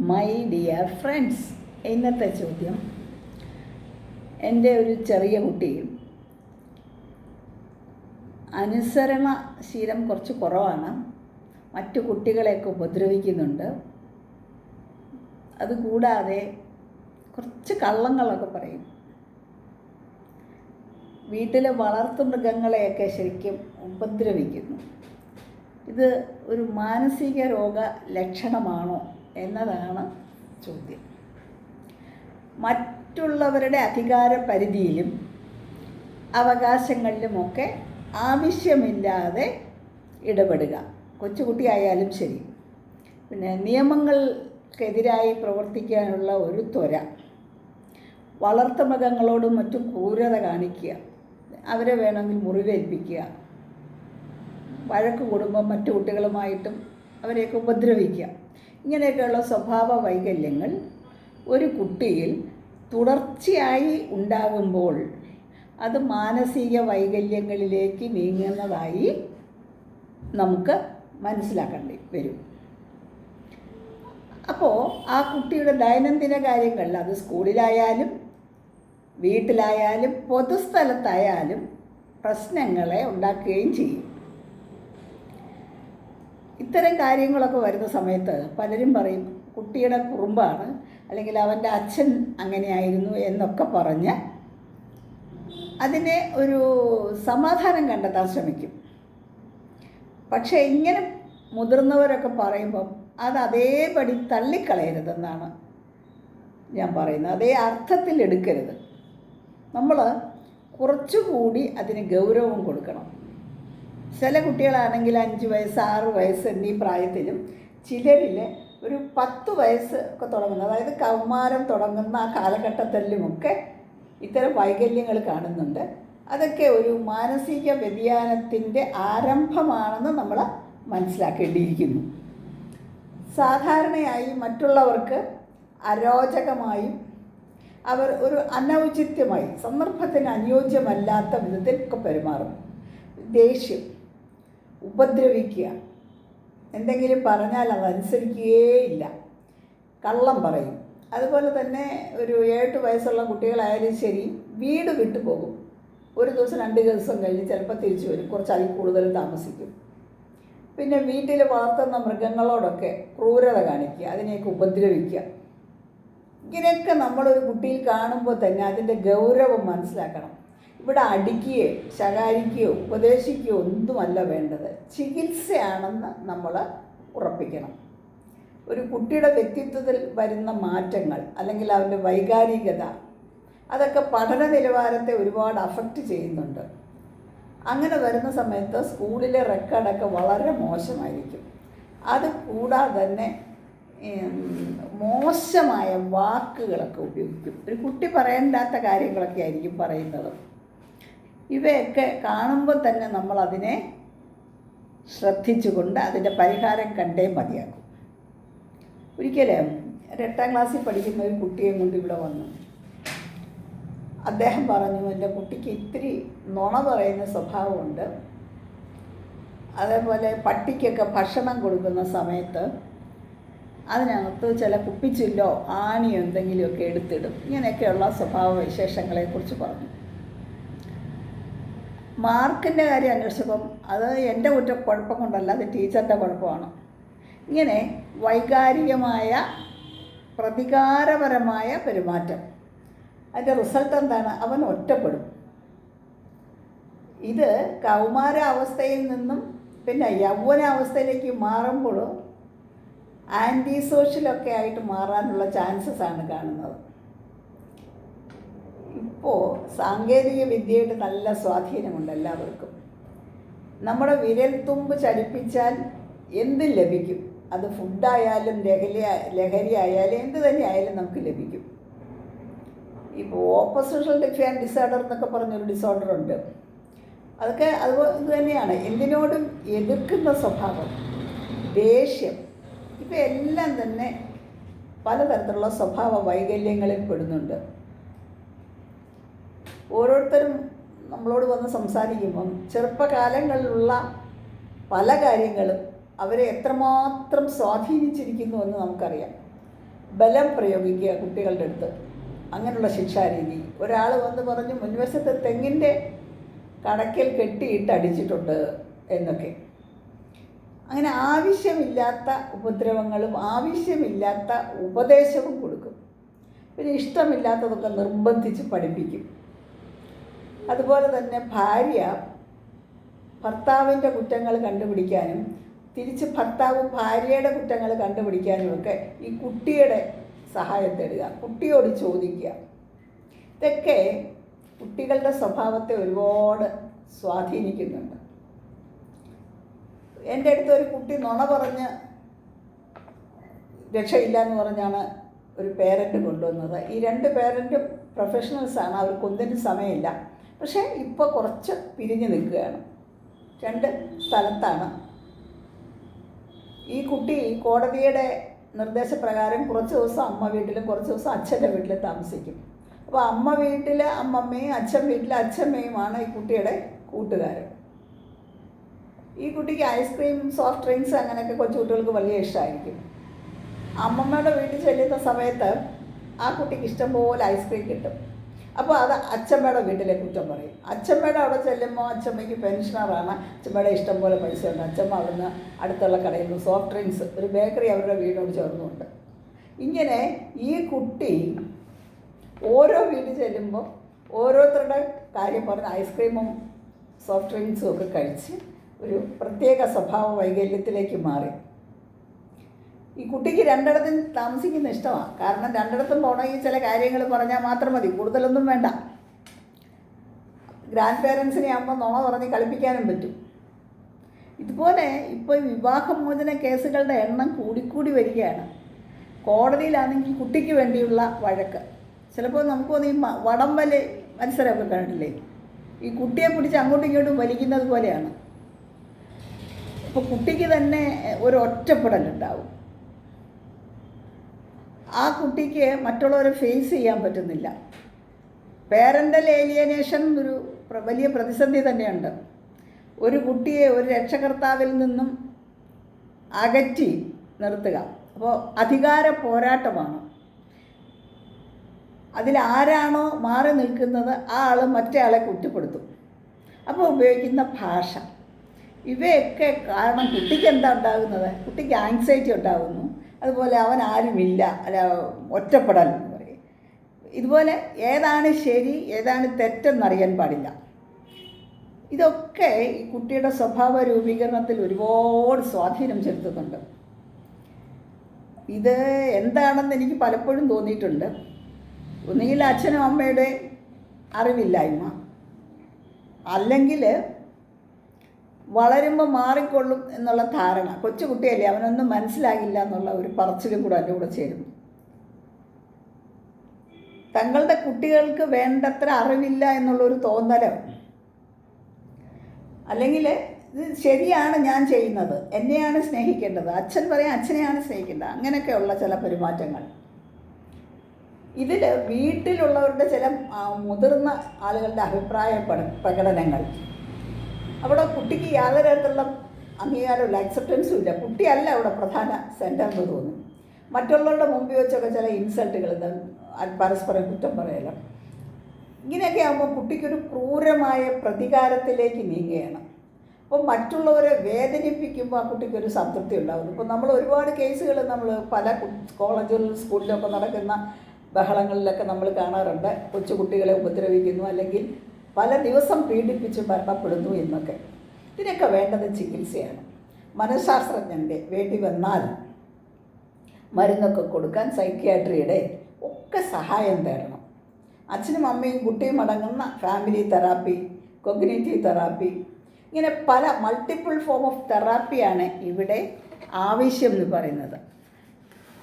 My dear friends ഇന്നത്തെ ചോദ്യം. എന്റെ ഒരു ചെറിയ കുട്ടി അനുസരണ ശീലം കുറച്ച് കുറവാണ്. മറ്റു കുട്ടികളെയൊക്കെ ഉപദ്രവിക്കുന്നുണ്ട്. അതുകൂടാതെ കുറച്ച് കള്ളങ്ങളൊക്കെ പറയും. വീട്ടിലെ വളർത്തു മൃഗങ്ങളെയൊക്കെ ശരിക്കും ഉപദ്രവിക്കുന്നു. ഇത് ഒരു മാനസിക രോഗ ലക്ഷണമാണോ എന്നതാണ് ചോദ്യം. മറ്റുള്ളവരുടെ അധികാര പരിധിയിലും അവകാശങ്ങളിലുമൊക്കെ ആവശ്യമില്ലാതെ ഇടപെടുക. കൊച്ചുകുട്ടിയായാലും ശരി. പിന്നെ നിയമങ്ങൾക്കെതിരായി പ്രവർത്തിക്കാനുള്ള ഒരു ത്വര. വളർത്തുമൃഗങ്ങളോടും മറ്റും ക്രൂരത കാണിക്കുക. അവരെ വേണമെങ്കിൽ മുറിവേൽപ്പിക്കുക. വഴക്ക് കൂടുമ്പോൾ മറ്റു കുട്ടികളുമായിട്ടും അവരെയൊക്കെ ഉപദ്രവിക്കുക. ഇങ്ങനെയൊക്കെയുള്ള സ്വഭാവ വൈകല്യങ്ങൾ ഒരു കുട്ടിയിൽ തുടർച്ചയായി ഉണ്ടാകുമ്പോൾ അത് മാനസിക വൈകല്യങ്ങളിലേക്ക് നീങ്ങുന്നതായി നമുക്ക് മനസ്സിലാക്കേണ്ടി വരും. അപ്പോൾ ആ കുട്ടിയുടെ ദൈനംദിന കാര്യങ്ങളിൽ അത് സ്കൂളിലായാലും വീട്ടിലായാലും പൊതുസ്ഥലത്തായാലും പ്രശ്നങ്ങളെ ഉണ്ടാക്കുകയും ചെയ്യും. ഇത്തരം കാര്യങ്ങളൊക്കെ വരുന്ന സമയത്ത് പലരും പറയും കുട്ടിയുടെ കുറുമ്പാണ് അല്ലെങ്കിൽ അവന്റെ അച്ഛൻ അങ്ങനെയായിരുന്നു എന്നൊക്കെ പറഞ്ഞ് അതിനെ ഒരു സമാധാനം കണ്ടെത്താൻ ശ്രമിക്കും. പക്ഷേ ഇങ്ങനെ മുതിർന്നവരൊക്കെ പറയുമ്പം അത് അതേപടി തള്ളിക്കളയരുതെന്നാണ് ഞാൻ പറയുന്നത്. അതേ അർത്ഥത്തിൽ എടുക്കരുത്. നമ്മൾ കുറച്ചുകൂടി അതിന് ഗൗരവം കൊടുക്കണം. ചില കുട്ടികളാണെങ്കിൽ അഞ്ച് വയസ്സ് ആറ് വയസ്സ് എന്നീ പ്രായത്തിലും ചിലരിൽ ഒരു പത്ത് വയസ്സ് ഒക്കെ തുടങ്ങുന്ന. അതായത് കൗമാരം തുടങ്ങുന്ന ആ കാലഘട്ടത്തിലുമൊക്കെ ഇത്തരം വൈകല്യങ്ങൾ കാണുന്നുണ്ട്. അതൊക്കെ ഒരു മാനസിക വ്യതിയാനത്തിന്റെ ആരംഭമാണെന്ന് നമ്മൾ മനസ്സിലാക്കേണ്ടിയിരിക്കുന്നു. സാധാരണയായി മറ്റുള്ളവർക്ക് അരോചകമായും അവർ ഒരു അനൗചിത്യമായി സന്ദർഭത്തിന് അനുയോജ്യമല്ലാത്ത വിധത്തിൽ ഒക്കെ പെരുമാറും. ദേഷ്യം ഉപദ്രവിക്കുക. എന്തെങ്കിലും പറഞ്ഞാൽ അതനുസരിക്കുകയില്ല കള്ളം പറയും. അതുപോലെ തന്നെ ഒരു ഏഴ് വയസ്സുള്ള കുട്ടികളായാലും ശരി വീട് വിട്ടു പോകും. ഒരു ദിവസം രണ്ട് ദിവസം കഴിഞ്ഞ് ചിലപ്പോൾ തിരിച്ചു വരും. കുറച്ച് അതിൽ കൂടുതൽ താമസിക്കും. പിന്നെ വീട്ടിൽ വളർത്തുന്ന മൃഗങ്ങളോടൊക്കെ ക്രൂരത കാണിക്കുക അതിനെയൊക്കെ ഉപദ്രവിക്കുക. ഇങ്ങനെയൊക്കെ നമ്മളൊരു കുട്ടിയിൽ കാണുമ്പോൾ തന്നെ അതിന്റെ ഗൗരവം മനസ്സിലാക്കണം. ഇവിടെ അടിക്കുകയോ ശകാരിക്കുകയോ ഉപദേശിക്കുകയോ ഒന്നുമല്ല വേണ്ടത്. ചികിത്സയാണെന്ന് നമ്മൾ ഉറപ്പിക്കണം. ഒരു കുട്ടിയുടെ വ്യക്തിത്വത്തിൽ വരുന്ന മാറ്റങ്ങൾ അല്ലെങ്കിൽ അവന്റെ വൈകാരികത അതൊക്കെ പഠന നിലവാരത്തെ ഒരുപാട് അഫക്റ്റ് ചെയ്യുന്നുണ്ട്. അങ്ങനെ വരുന്ന സമയത്ത് സ്കൂളിലെ റെക്കോർഡൊക്കെ വളരെ മോശമായിരിക്കും. അത് കൂടാതെ തന്നെ മോശമായ വാക്കുകളൊക്കെ ഉപയോഗിക്കും. ഒരു കുട്ടി പറയണ്ടാത്ത കാര്യങ്ങളൊക്കെ ആയിരിക്കും പറയുന്നത്. ഇവയൊക്കെ കാണുമ്പോൾ തന്നെ നമ്മൾ അതിനെ ശ്രദ്ധിച്ചുകൊണ്ട് അതിന്റെ പരിഹാരം കണ്ടേ മതിയാക്കും. ഒരിക്കലും ഒരു എട്ടാം ക്ലാസ്സിൽ പഠിക്കുന്ന ഒരു കുട്ടിയെ കൊണ്ട് ഇവിടെ വന്നു. അദ്ദേഹം പറഞ്ഞു എന്റെ കുട്ടിക്ക് ഇത്തിരി നുണ പറയുന്ന സ്വഭാവമുണ്ട്. അതേപോലെ പട്ടിക്കൊക്കെ ഭക്ഷണം കൊടുക്കുന്ന സമയത്ത് അതിനകത്ത് ചില കുപ്പിച്ചില്ലോ ആണിയോ എന്തെങ്കിലുമൊക്കെ എടുത്തിടും. ഇങ്ങനെയൊക്കെയുള്ള സ്വഭാവ വിശേഷങ്ങളെക്കുറിച്ച് പറഞ്ഞു. മാർക്കിന്റെ കാര്യം അന്വേഷിച്ചപ്പം അത് എന്റെ കുറ്റ കുഴപ്പം കൊണ്ടല്ല അത് ടീച്ചറിന്റെ കുഴപ്പമാണ്. ഇങ്ങനെ വൈകാരികമായ പ്രതികാരപരമായ പെരുമാറ്റം. അതിന്റെ റിസൾട്ട് എന്താണ്? അവൻ ഒറ്റപ്പെടും. ഇത് കൗമാര അവസ്ഥയിൽ നിന്നും പിന്നെ യൗവനാവസ്ഥയിലേക്ക് മാറുമ്പോൾ ആന്റി സോഷ്യലൊക്കെ ആയിട്ട് മാറാനുള്ള ചാൻസസ് ആണ് കാണുന്നത്. ഇപ്പോൾ സാങ്കേതിക വിദ്യയുടെ നല്ല സ്വാധീനമുണ്ട് എല്ലാവർക്കും. നമ്മുടെ വിരൽത്തുമ്പ് ചലിപ്പിച്ചാൽ എന്ത് ലഭിക്കും? അത് ഫുഡായാലും ലഹരി ലഹരി ആയാലും എന്ത് തന്നെ ആയാലും നമുക്ക് ലഭിക്കും. ഇപ്പോൾ ഓപ്പോസിഷണൽ ഡിഫാൻ ഡിസോർഡർ എന്നൊക്കെ പറഞ്ഞൊരു ഡിസോർഡർ ഉണ്ട്. അതൊക്കെ അത് ഇത് തന്നെയാണ്. എന്തിനോടും എതിർക്കുന്ന സ്വഭാവം ദേഷ്യം ഇപ്പം എല്ലാം തന്നെ പലതരത്തിലുള്ള സ്വഭാവ വൈകല്യങ്ങളിൽ പെടുന്നുണ്ട്. ഓരോരുത്തരും നമ്മളോട് വന്ന് സംസാരിക്കുമ്പം ചെറുപ്പകാലങ്ങളിലുള്ള പല കാര്യങ്ങളും അവരെ എത്രമാത്രം സ്വാധീനിച്ചിരിക്കുന്നു എന്ന് നമുക്കറിയാം. ബലം പ്രയോഗിക്കുക കുട്ടികളുടെ അടുത്ത്. അങ്ങനെയുള്ള ശിക്ഷാരീതി. ഒരാൾ വന്ന് പറഞ്ഞു മുൻവശത്തെ തെങ്ങിന്റെ കടക്കൽ കെട്ടിയിട്ട് അടിച്ചിട്ടുണ്ട് എന്നൊക്കെ. അങ്ങനെ ആവശ്യമില്ലാത്ത ഉപദ്രവങ്ങളും ആവശ്യമില്ലാത്ത ഉപദേശവും കൊടുക്കും. പിന്നെ ഇഷ്ടമില്ലാത്തതൊക്കെ നിർബന്ധിച്ച് പഠിപ്പിക്കും. അതുപോലെ തന്നെ ഭാര്യ ഭർത്താവിന്റെ കുറ്റങ്ങൾ കണ്ടുപിടിക്കാനും തിരിച്ച് ഭർത്താവ് ഭാര്യയുടെ കുറ്റങ്ങൾ കണ്ടുപിടിക്കാനും ഒക്കെ ഈ കുട്ടിയുടെ സഹായം തേടുക കുട്ടിയോട് ചോദിക്കുക. ഇതൊക്കെ കുട്ടികളുടെ സ്വഭാവത്തെ ഒരുപാട് സ്വാധീനിക്കുന്നുണ്ട്. എന്റെ അടുത്ത് ഒരു കുട്ടി നുണ പറഞ്ഞ് രക്ഷയില്ല എന്ന് പറഞ്ഞാണ് ഒരു പേരന്റ് കൊണ്ടുവന്നത്. ഈ രണ്ട് പേരന്റും പ്രൊഫഷണൽസാണ് അവർക്കൊന്നിനും സമയമില്ല. പക്ഷേ ഇപ്പോൾ കുറച്ച് പിരിഞ്ഞു നിൽക്കുകയാണ്. രണ്ട് സ്ഥലത്താണ്. ഈ കുട്ടി കോടതിയുടെ നിർദ്ദേശപ്രകാരം കുറച്ച് ദിവസം അമ്മ വീട്ടിലും കുറച്ച് ദിവസം അച്ഛന്റെ വീട്ടിലും താമസിക്കും. അപ്പോൾ അമ്മ വീട്ടിൽ അമ്മമ്മയും അച്ഛൻ വീട്ടിലെ അച്ഛമ്മയുമാണ് ഈ കുട്ടിയുടെ കൂട്ടുകാരൻ. ഈ കുട്ടിക്ക് ഐസ്ക്രീം സോഫ്റ്റ് ഡ്രിങ്ക്സ് അങ്ങനെയൊക്കെ കൊച്ചു കുട്ടികൾക്ക് വലിയ ഇഷ്ടമായിരിക്കും. അമ്മമ്മയുടെ വീട്ടിൽ ചെല്ലുന്ന സമയത്ത് ആ കുട്ടിക്ക് ഇഷ്ടംപോലെ ഐസ്ക്രീം കിട്ടും. അപ്പോൾ അത് അച്ഛമ്മയുടെ വീട്ടിലെ കുറ്റം പറയും. അച്ഛമ്മയുടെ അവിടെ ചെല്ലുമ്പോൾ അച്ഛമ്മയ്ക്ക് പെൻഷനറാണ് അച്ഛമ്മയുടെ ഇഷ്ടം പോലെ പൈസ ഉണ്ട്. അച്ഛമ്മ അവിടുന്ന് അടുത്തുള്ള കടയിൽ നിന്ന് സോഫ്റ്റ് ഡ്രിങ്ക്സ് ഒരു ബേക്കറി അവരുടെ വീടിനോട് ചേർന്നുണ്ട് ഇങ്ങനെ ഈ കുട്ടി ഓരോ വീട്ടിൽ ചെല്ലുമ്പോൾ ഓരോരുത്തരുടെ കാര്യം പറഞ്ഞ് ഐസ്ക്രീമും സോഫ്റ്റ് ഡ്രിങ്ക്സും ഒക്കെ കഴിച്ച് ഒരു പ്രത്യേക സ്വഭാവ വൈകല്യത്തിലേക്ക് മാറി. ഈ കുട്ടിക്ക് രണ്ടിടത്തും താമസിക്കുന്ന ഇഷ്ടമാണ്. കാരണം രണ്ടിടത്തും പോകണമെങ്കിൽ ചില കാര്യങ്ങൾ പറഞ്ഞാൽ മാത്രം മതി. കൂടുതലൊന്നും വേണ്ട. ഗ്രാൻഡ് പേരൻസിനെ ആകുമ്പോൾ നുണ പറഞ്ഞ് കളിപ്പിക്കാനും പറ്റും. ഇതുപോലെ ഇപ്പോൾ വിവാഹമോചന കേസുകളുടെ എണ്ണം കൂടിക്കൂടി വരികയാണ്. കോടതിയിലാണെങ്കിൽ കുട്ടിക്ക് വേണ്ടിയുള്ള വഴക്ക്. ചിലപ്പോൾ നമുക്ക് തോന്നി വടംവലി മത്സരമൊക്കെ കണ്ടില്ലേ? ഈ കുട്ടിയെ പിടിച്ച് അങ്ങോട്ടും ഇങ്ങോട്ടും വലിക്കുന്നത് പോലെയാണ്. ഇപ്പോൾ കുട്ടിക്ക് തന്നെ ഒരു ഒറ്റപ്പെടലുണ്ടാവും ആ കുട്ടിക്ക് മറ്റുള്ളവരെ ഫേസ് ചെയ്യാൻ പറ്റുന്നില്ല. പേരന്റൽ ഏലിയനേഷൻ ഒരു വലിയ പ്രതിസന്ധി തന്നെയുണ്ട്. ഒരു കുട്ടിയെ ഒരു രക്ഷകർത്താവിൽ നിന്നും അകറ്റി നിർത്തുക. അപ്പോൾ അധികാര പോരാട്ടമാണ്. അതിലാരാണോ മാറി നിൽക്കുന്നത് ആ ആൾ മറ്റേ ആളെ കുറ്റപ്പെടുത്തും. അപ്പോൾ ഉപയോഗിക്കുന്ന ഭാഷ. ഇവയൊക്കെ കാരണം കുട്ടിക്ക് എന്താ ഉണ്ടാകുന്നത്? കുട്ടിക്ക് ആങ്സൈറ്റി ഉണ്ടാകുന്നു. അതുപോലെ അവൻ ആരുമില്ല അല്ല ഒറ്റപ്പെടൽ എന്ന് പറയും. ഇതുപോലെ ഏതാണ് ശരി ഏതാണ് തെറ്റെന്നറിയാൻ പാടില്ല. ഇതൊക്കെ ഈ കുട്ടിയുടെ സ്വഭാവ രൂപീകരണത്തിൽ ഒരുപാട് സ്വാധീനം ചെലുത്തുന്നുണ്ട്. ഇത് എന്താണെന്ന് എനിക്ക് പലപ്പോഴും തോന്നിയിട്ടുണ്ട്. ഒന്നുകിൽ അച്ഛനും അമ്മയുടെ അറിവില്ലായ്മ. അല്ലെങ്കിൽ വളരുമ്പോൾ മാറിക്കൊള്ളും എന്നുള്ള ധാരണ. കൊച്ചുകുട്ടിയല്ലേ അവനൊന്നും മനസ്സിലാകില്ല എന്നുള്ള ഒരു പറച്ചിലും കൂടെ എന്റെ കൂടെ ചേരുന്നു. തങ്ങളുടെ കുട്ടികൾക്ക് വേണ്ടത്ര അറിവില്ല എന്നുള്ളൊരു തോന്നലോ? അല്ലെങ്കിൽ ഇത് ശരിയാണ് ഞാൻ ചെയ്യുന്നത് എന്നെയാണ് സ്നേഹിക്കേണ്ടത് അച്ഛൻ പറയാം അച്ഛനെയാണ് സ്നേഹിക്കേണ്ടത് അങ്ങനെയൊക്കെയുള്ള ചില പെരുമാറ്റങ്ങൾ. ഇതിൽ വീട്ടിലുള്ളവരുടെ ചില മുതിർന്ന ആളുകളുടെ അഭിപ്രായ പ്രകടനങ്ങൾ. അവിടെ കുട്ടിക്ക് യാതൊരു തരത്തിലുള്ള അംഗീകാരമില്ല അക്സെപ്റ്റൻസും ഇല്ല. കുട്ടിയല്ല അവിടെ പ്രധാന സെന്റർ എന്ന് തോന്നുന്നു. മറ്റുള്ളവരുടെ മുമ്പിൽ വെച്ചൊക്കെ ചില ഇൻസൾട്ടുകൾ പരസ്പരം കുറ്റം പറയലോ. ഇങ്ങനെയൊക്കെ ആകുമ്പോൾ കുട്ടിക്കൊരു ക്രൂരമായ പ്രതികാരത്തിലേക്ക് നീങ്ങുകയാണ്. അപ്പോൾ മറ്റുള്ളവരെ വേദനിപ്പിക്കുമ്പോൾ ആ കുട്ടിക്കൊരു സംതൃപ്തി ഉണ്ടാകുന്നു ഇപ്പോൾ നമ്മൾ ഒരുപാട് കേസുകൾ നമ്മൾ പല കോളേജുകളിലും സ്കൂളിലൊക്കെ നടക്കുന്ന ബഹളങ്ങളിലൊക്കെ നമ്മൾ കാണാറുണ്ട്. കൊച്ചുകുട്ടികളെ ഉപദ്രവിക്കുന്നു അല്ലെങ്കിൽ പല ദിവസം പീഡിപ്പിച്ച് മരണപ്പെടുന്നു എന്നൊക്കെ. ഇതിനൊക്കെ വേണ്ടത് ചികിത്സയാണ്. മനഃശാസ്ത്രജ്ഞന്റെ വേണ്ടി വന്നാൽ മരുന്നൊക്കെ കൊടുക്കാൻ സൈക്യാട്രിയുടെ ഒക്കെ സഹായം തേടണം. അച്ഛനും അമ്മയും കുട്ടിയും അടങ്ങുന്ന ഫാമിലി തെറാപ്പി കൊഗ്നേറ്റീവ് തെറാപ്പി ഇങ്ങനെ പല മൾട്ടിപ്പിൾ ഫോം ഓഫ് തെറാപ്പിയാണ് ഇവിടെ ആവശ്യം എന്ന് പറയുന്നത്.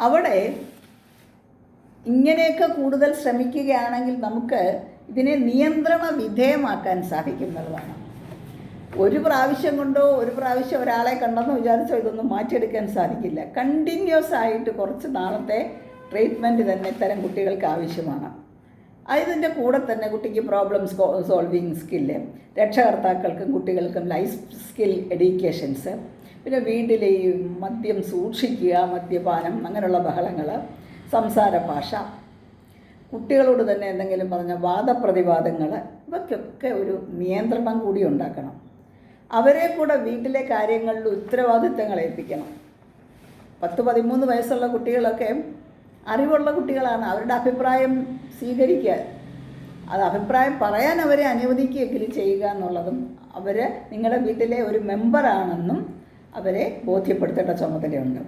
അവിടെ ഇങ്ങനെയൊക്കെ കൂടുതൽ ശ്രമിക്കുകയാണെങ്കിൽ നമുക്ക് ഇതിനെ നിയന്ത്രണ വിധേയമാക്കാൻ സാധിക്കുന്നതാണ് ഒരു പ്രാവശ്യം കൊണ്ടോ ഒരു പ്രാവശ്യം ഒരാളെ കണ്ടെന്ന് വിചാരിച്ചോ ഇതൊന്നും മാറ്റിയെടുക്കാൻ സാധിക്കില്ല. കണ്ടിന്യൂസ് ആയിട്ട് കുറച്ച് നാളത്തെ ട്രീറ്റ്മെന്റ് തന്നെ ഇത്തരം കുട്ടികൾക്ക് ആവശ്യമാണ്. അതിന്റെ കൂടെ തന്നെ കുട്ടിക്ക് പ്രോബ്ലം സോൾവിങ് സ്കില്ല് രക്ഷകർത്താക്കൾക്കും കുട്ടികൾക്കും ലൈഫ് സ്കിൽ എഡ്യൂക്കേഷൻസ് പിന്നെ വീട്ടിലെ ഈ മദ്യം സൂക്ഷിക്കുക മദ്യപാനം അങ്ങനെയുള്ള ബഹളങ്ങൾ സംസാര ഭാഷ കുട്ടികളോട് തന്നെ എന്തെങ്കിലും പറഞ്ഞ വാദപ്രതിവാദങ്ങൾ ഇവയ്ക്കൊക്കെ ഒരു നിയന്ത്രണം കൂടി ഉണ്ടാക്കണം. അവരെ കൂടെ വീട്ടിലെ കാര്യങ്ങളിൽ ഉത്തരവാദിത്തങ്ങൾ ഏൽപ്പിക്കണം. പത്ത് പതിമൂന്ന് വയസ്സുള്ള കുട്ടികളൊക്കെ അറിവുള്ള കുട്ടികളാണ്. അവരുടെ അഭിപ്രായം സ്വീകരിക്കുക. അത് അഭിപ്രായം പറയാൻ അവരെ അനുവദിക്കുകയെങ്കിലും ചെയ്യുക എന്നുള്ളതും അവർ നിങ്ങളുടെ വീട്ടിലെ ഒരു മെമ്പറാണെന്നും അവരെ ബോധ്യപ്പെടുത്തേണ്ട ചുമതലയുണ്ട്.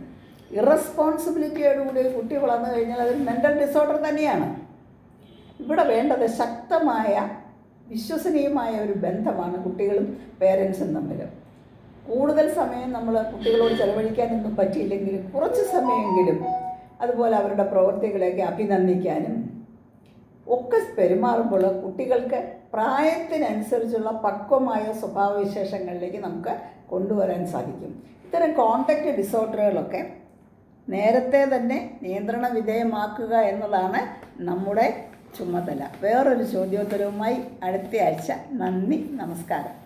ഇറസ്പോൺസിബിലിറ്റിയോടുകൂടി കുട്ടി വളർന്നു കഴിഞ്ഞാൽ അതൊരു മെന്റൽ ഡിസോർഡർ തന്നെയാണ്. ഇവിടെ വേണ്ടത് ശക്തമായ വിശ്വസനീയമായ ഒരു ബന്ധമാണ് കുട്ടികളും പേരൻസും തമ്മിൽ. കൂടുതൽ സമയം നമ്മൾ കുട്ടികളോട് ചെലവഴിക്കാനൊന്നും പറ്റിയില്ലെങ്കിലും കുറച്ച് സമയമെങ്കിലും അതുപോലെ അവരുടെ പ്രവൃത്തികളെയൊക്കെ അഭിനന്ദിക്കാനും ഒക്കെ പെരുമാറുമ്പോൾ കുട്ടികൾക്ക് പ്രായത്തിനനുസരിച്ചുള്ള പക്വമായ സ്വഭാവവിശേഷങ്ങളിലേക്ക് നമുക്ക് കൊണ്ടുവരാൻ സാധിക്കും. ഇത്തരം കോണ്ടാക്റ്റ് ഡിസോർഡറുകളൊക്കെ നേരത്തെ തന്നെ നിയന്ത്രണ വിധേയമാക്കുക എന്നതാണ് നമ്മുടെ ചുമതല. വേറൊരു ചോദ്യോത്തരവുമായി അടുത്ത ആഴ്ച നന്ദി നമസ്കാരം.